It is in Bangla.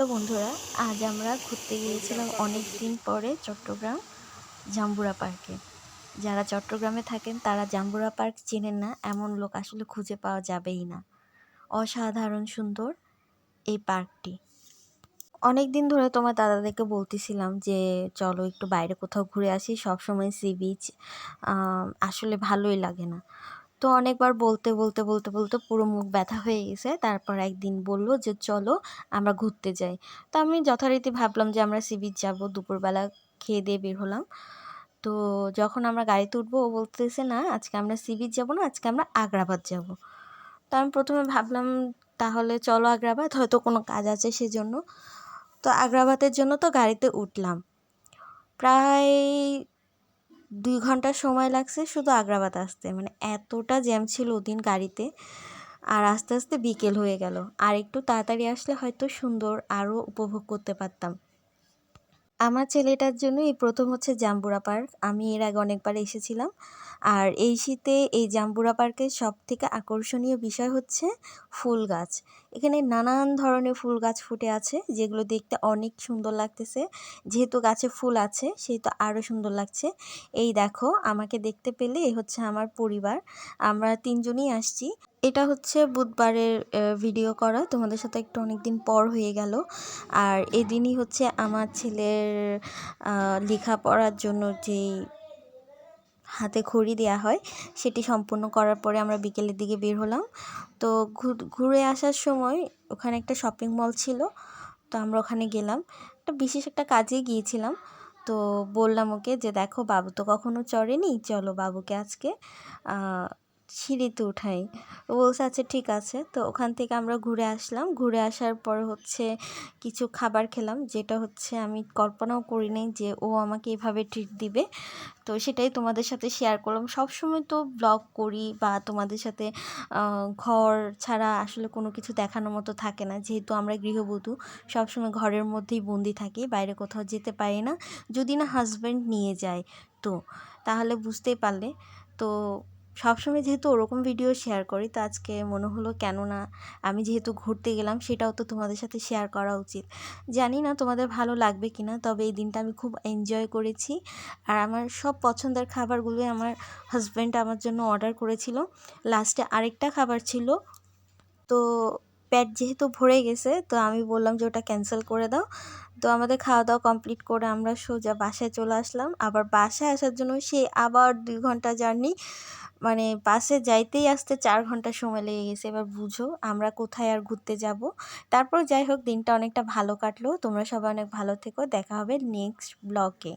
হ্যালো বন্ধুরা, আজ আমরা ঘুরতে গিয়েছিলাম অনেক দিন পরে চট্টগ্রাম জাম্বুরা পার্কে। যারা চট্টগ্রামে থাকেন, তারা জাম্বুরা পার্ক চেনেন না, এমন লোক আসলে খুঁজে পাওয়া যাবেই না। অসাধারণ সুন্দর এই পার্কটি। অনেক দিন ধরে তোমার দাদাদেরকে বলতেছিলাম যে, চলো একটু বাইরে কোথাও ঘুরে আসি, সবসময় সি বিচ আসলে ভালোই লাগে না। তো অনেকবার বলতে বলতে বলতে বলতে পুরো মুখ ব্যথা হয়ে গেছে। তারপর একদিন বলল যে, চলো আমরা ঘুরতে যাই। তো আমি যথারীতি ভাবলাম যে, আমরা সি বিচ যাব, দুপুরবেলা খেয়ে দিয়ে বের হলাম। তো যখন আমরা গাড়িতে উঠবো, ও বলতেছে, না, আজকে আমরা সি বিচ যাব না, আজকে আমরা আগ্রাবাদ যাব। তো আমি প্রথমে ভাবলাম, তাহলে চলো আগ্রাবাদ, হয়তো কোনো কাজ আছে সেজন্য। তো আগ্রাবাদের জন্য তো গাড়িতে উঠলাম। প্রায় দুই ঘণ্টা সময় লাগছে শুধু আগ্রাবাদ আসতে। মানে এতটা জ্যাম ছিল ওদিন গাড়িতে আর আস্তে আস্তে বিকেল হয়ে গেল। আর একটু তাড়াতাড়ি আসলে হয়তো সুন্দর আরও উপভোগ করতে পারতাম। আমার ছেলেটার জন্য এই প্রথম হচ্ছে জাম্বুরা পার্ক। আমি এর আগে অনেকবার এসেছিলাম। আর এই শীতে এই জাম্বুরা পার্কের সব থেকে আকর্ষণীয় বিষয় হচ্ছে ফুল গাছ। এখানে নানান ধরনের ফুল গাছ ফুটে আছে, যেগুলো দেখতে অনেক সুন্দর লাগতেছে। যেহেতু গাছে ফুল আছে, সেহেতু আরও সুন্দর লাগছে। এই দেখো, আমাকে দেখতে পেলে এই হচ্ছে আমার পরিবার। আমরা তিনজনই আসছি। এটা হচ্ছে বুধবারের ভিডিও করা। তোমাদের সাথে একটু অনেক দিন পর হয়ে গেল। আর এদিনই হচ্ছে আমার ছেলের লেখাপড়ার জন্য যেই হাতে খড়ি দেওয়া হয়। সেটি সম্পূর্ণ করার পরে আমরা বিকেলের দিকে বের হলাম। তো ঘুরে আসার সময় ওখানে একটা শপিং মল ছিল। তো আমরা ওখানে গেলাম। একটা বিশেষ একটা কাজে গিয়েছিলাম। তো বললাম ওকে যে, দেখো, বাবু তো কখনো চড়েনি। চলো বাবুকে আজকে সিঁড়িতে উঠাই। ও বলছে আচ্ছা ঠিক আছে। তো ওখান থেকে আমরা ঘুরে আসলাম। ঘুরে আসার পর হচ্ছে কিছু খাবার খেলাম, যেটা হচ্ছে আমি কল্পনাও করি নাই যে ও আমাকে এভাবে ট্রিট দিবে। তো সেটাই তোমাদের সাথে শেয়ার করলাম। সব সময় তো ব্লগ করি বা তোমাদের সাথে ঘর ছাড়া আসলে কোনো কিছু দেখানোর মতো থাকে না। যেহেতু আমরা গৃহবধূ, সবসময় ঘরের মধ্যেই বন্দি থাকি, বাইরে কোথাও যেতে পারি না। যদি না হাজব্যান্ড নিয়ে যায় তো, তাহলে বুঝতেই পারলে। তো সবসময় যেহেতু ওরকম ভিডিও শেয়ার করি, তো আজকে মনে হলো কেননা আমি যেহেতু ঘুরতে গেলাম, সেটাও তো তোমাদের সাথে শেয়ার করা উচিত। জানি না তোমাদের ভালো লাগবে কি না তবে এই দিনটা আমি খুব এনজয় করেছি। আর আমার সব পছন্দের খাবারগুলোই আমার হাজব্যান্ড আমার জন্য অর্ডার করেছিল। লাস্টে আরেকটা খাবার ছিল। তো প্যাট যেহেতু ভরে গেছে, তো আমি বললাম যে ওটা ক্যান্সেল করে দাও। তো আমাদের খাওয়া দাওয়া কমপ্লিট করে আমরা সোজা বাসায় চলে আসলাম। আবার বাসায় আসার জন্য সে আবার দুই ঘণ্টা জার্নি মানে বাসে যাইতেই আসতে চার ঘণ্টা সময় লেগে গেছে। এবার বুঝো আমরা কোথায় আর ঘুরতে যাব। তারপর যাই হোক, দিনটা অনেকটা ভালো কাটলো। তোমরা সবাই অনেক ভালো থেকো। দেখা হবে নেক্সট ব্লগে